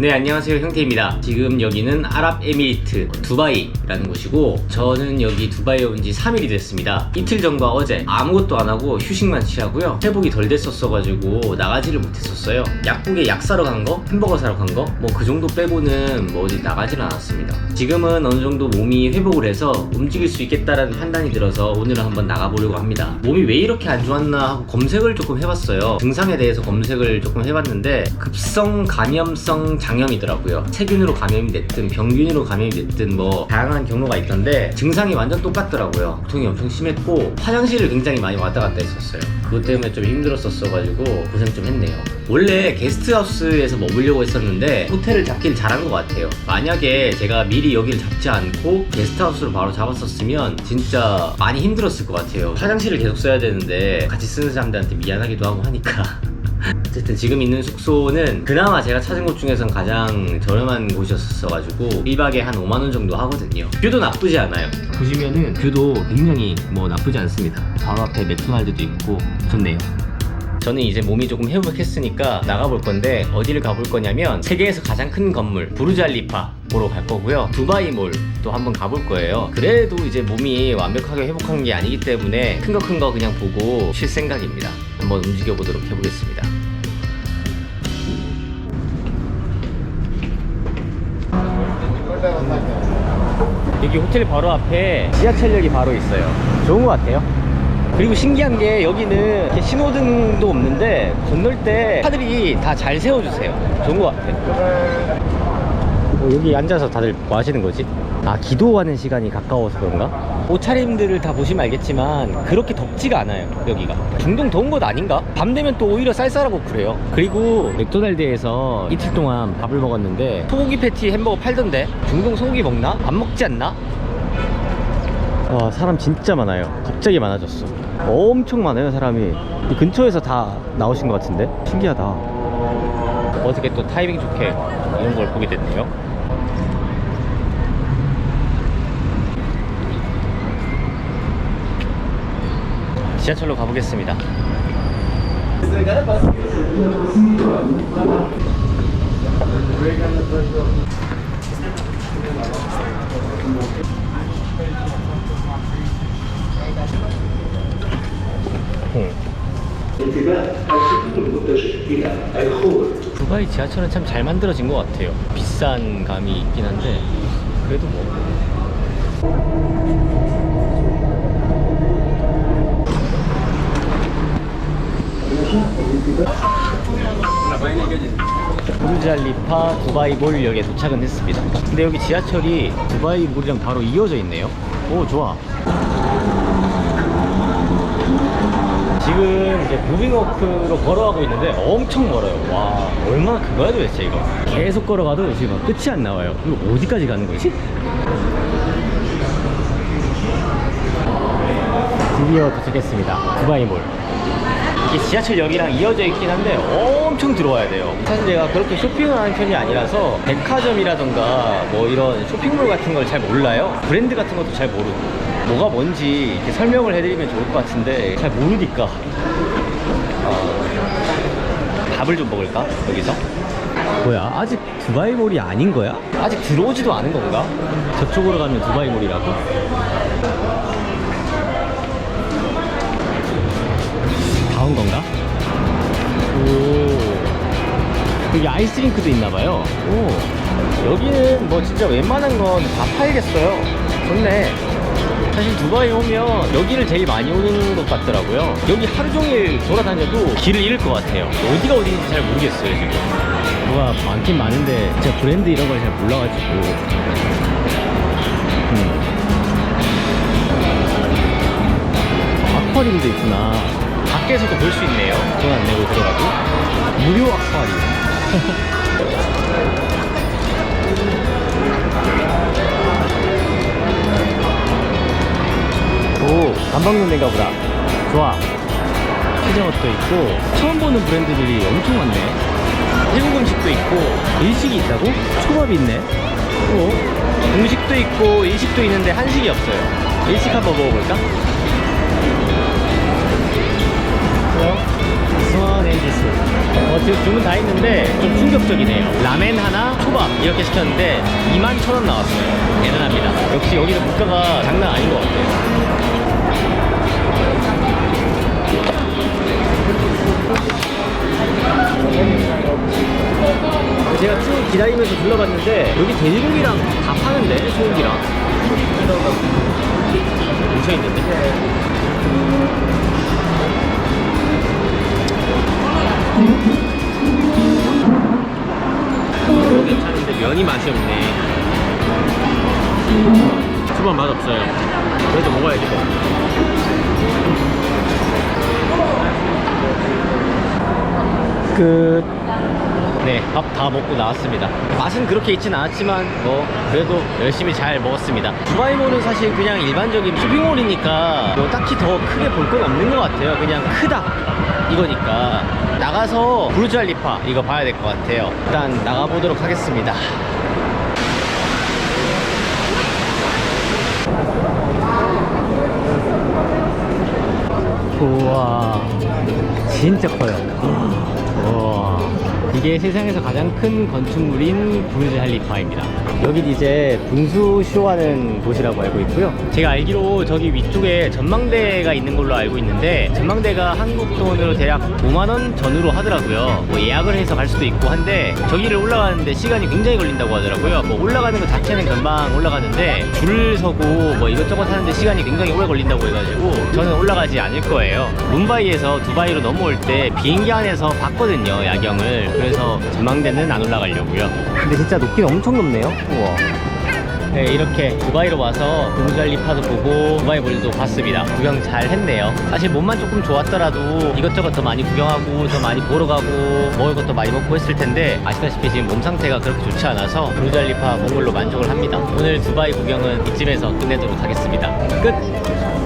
네 안녕하세요. 형태입니다. 지금 여기는 아랍에미리트 두바이라는 곳이고 저는 여기 두바이에 온 지 3일이 됐습니다. 이틀 전과 어제 아무것도 안 하고 휴식만 취하고요. 회복이 덜 됐었어 가지고 나가지를 못했었어요. 약국에 약 사러 간 거 햄버거 사러 간 거 뭐 그 정도 빼고는 뭐 어디 나가질 않았습니다. 지금은 어느 정도 몸이 회복을 해서 움직일 수 있겠다라는 판단이 들어서 오늘은 한번 나가보려고 합니다. 몸이 왜 이렇게 안 좋았나 하고 검색을 조금 해봤어요. 증상에 대해서 검색을 조금 해봤는데 급성 감염성 장 염이더라고요. 세균으로 감염이 됐든 병균으로 감염이 됐든 뭐 다양한 경로가 있던데 증상이 완전 똑같더라고요. 고통이 엄청 심했고 화장실을 굉장히 많이 왔다 갔다 했었어요. 그것 때문에 좀 힘들었었어 가지고 고생 좀 했네요. 원래 게스트하우스에서 머물려고 했었는데 호텔을 잡길 잘한 것 같아요. 만약에 제가 미리 여기를 잡지 않고 게스트하우스를 바로 잡았었으면 진짜 많이 힘들었을 것 같아요. 화장실을 계속 써야 되는데 같이 쓰는 사람들한테 미안하기도 하고 하니까 어쨌든 지금 있는 숙소는 그나마 제가 찾은 곳 중에선 가장 저렴한 곳이었어가지고 1박에 한 5만원 정도 하거든요. 뷰도 나쁘지 않아요. 보시면은 뷰도 굉장히 뭐 나쁘지 않습니다. 바로 앞에 맥도날드도 있고 좋네요. 저는 이제 몸이 조금 회복했으니까 나가볼 건데 어디를 가볼 거냐면 세계에서 가장 큰 건물 부르잘리파 보러 갈 거고요. 두바이 몰도 한번 가볼 거예요. 그래도 이제 몸이 완벽하게 회복한 게 아니기 때문에 큰 거 큰 거 그냥 보고 쉴 생각입니다 한번 움직여 보도록 해보겠습니다. 여기 호텔 바로 앞에 지하철역이 바로 있어요. 좋은 것 같아요. 그리고 신기한 게 여기는 신호등도 없는데 건널 때 차들이 다 잘 세워주세요. 좋은 것 같아요 어, 여기 앉아서 다들 뭐 하시는 거지? 아 기도하는 시간이 가까워서 그런가? 옷차림들을 다 보시면 알겠지만 그렇게 덥지가 않아요 여기가 중동 더운 것 아닌가? 밤 되면 또 오히려 쌀쌀하고 그래요 그리고 맥도날드에서 이틀 동안 밥을 먹었는데 소고기 패티 햄버거 팔던데 중동 소고기 먹나? 안 먹지 않나? 와 사람 진짜 많아요 갑자기 많아졌어 엄청 많아요 사람이 이 근처에서 다 나오신 것 같은데 신기하다 어떻게 또 타이밍 좋게 이런 걸 보게 됐네요 지하철로 가보겠습니다 응. 두바이 지하철은 참 잘 만들어진 것 같아요. 비싼 감이 있긴 한데 그래도 뭐. 부르잘리파 두바이몰역에 도착은 했습니다. 근데 여기 지하철이 두바이몰이랑 바로 이어져 있네요. 오 좋아. 지금 이제 무빙워크로 걸어가고 있는데 엄청 멀어요. 와, 얼마나 큰 거야 도대체 이거. 계속 걸어가도 지금 끝이 안 나와요. 이거 어디까지 가는 거지? 드디어 도착했습니다. 두바이몰. 이게 지하철역이랑 이어져 있긴 한데 엄청 들어와야 돼요. 사실 제가 그렇게 쇼핑을 하는 편이 아니라서 백화점이라던가 뭐 이런 쇼핑몰 같은 걸 잘 몰라요. 브랜드 같은 것도 잘 모르고 뭐가 뭔지 이렇게 설명을 해드리면 좋을 것 같은데 잘 모르니까 어, 밥을 좀 먹을까 여기서? 뭐야 아직 두바이몰이 아닌 거야? 아직 들어오지도 않은 건가? 저쪽으로 가면 두바이몰이라고? 다온 건가? 오. 여기 아이스링크도 있나봐요. 오. 여기는 뭐 진짜 웬만한 건 다 팔겠어요. 좋네. 사실 두바이 오면 여기를 제일 많이 오는 것 같더라고요. 여기 하루 종일 돌아다녀도 길을 잃을 것 같아요. 어디가 어디인지 잘 모르겠어요, 지금. 뭐가 많긴 많은데 제가 브랜드 이런 걸 잘 몰라가지고. 음. 아쿠아리움도 있구나. 밖에서도 볼 수 있네요. 돈 안 내고 들어가도. 무료 아쿠아리움. 오, 단방용인가 보다. 좋아. 피자헛도 있고, 처음 보는 브랜드들이 엄청 많네. 태국 음식도 있고, 일식이 있다고? 초밥이 있네. 오, 중식도 있고, 일식도 있는데 한식이 없어요. 일식 한번 먹어볼까? 뭐야? 수원 엔지스. 어떻게 지금 주문 다 했는데 좀 충격적이네요. 라멘 하나, 초밥 이렇게 시켰는데 2만 천 원 나왔어요. 대단합니다. 역시 여기는 물가가 장난 아닌 것 같아요. 제가 쭉 기다리면서 둘러봤는데 여기 돼지고기랑 다 파는데 소고기랑 뭉쳐있는데 이거 괜찮은데 면이 맛이 없네. 초밥 맛없어요. 그래도 먹어야지 뭐 끝. 네, 밥 다 먹고 나왔습니다. 맛은 그렇게 있진 않았지만, 뭐, 그래도 열심히 잘 먹었습니다. 두바이몰은 사실 그냥 일반적인 쇼핑몰이니까, 뭐 딱히 더 크게 볼 건 없는 것 같아요. 그냥 크다. 이거니까. 나가서 부르즈알리파 이거 봐야 될 것 같아요. 일단 나가보도록 하겠습니다. 우와 진짜 커요 이게 세상에서 가장 큰 건축물인 부르즈 할리파입니다. 여긴 이제 분수 쇼하는 곳이라고 알고 있고요. 제가 알기로 저기 위쪽에 전망대가 있는 걸로 알고 있는데 전망대가 한국 돈으로 대략 5만 원 전후로 하더라고요. 뭐 예약을 해서 갈 수도 있고 한데 저기를 올라가는데 시간이 굉장히 걸린다고 하더라고요. 뭐 올라가는 것 자체는 금방 올라가는데 줄을 서고 뭐 이것저것 하는데 시간이 굉장히 오래 걸린다고 해가지고 저는 올라가지 않을 거예요. 뭄바이에서 두바이로 넘어올 때 비행기 안에서 봤거든요 야경을 그래서 전망대는 안 올라가려고요 근데 진짜 높기는 엄청 높네요 우와 네, 이렇게 두바이로 와서 부르잘리파도 보고 두바이 몰도 봤습니다. 구경 잘 했네요. 사실 몸만 조금 좋았더라도 이것저것 더 많이 구경하고 더 많이 보러 가고 먹을 것도 많이 먹고 했을 텐데 아시다시피 지금 몸 상태가 그렇게 좋지 않아서 본 걸로 만족을 합니다. 오늘 두바이 구경은 이쯤에서 끝내도록 하겠습니다. 끝!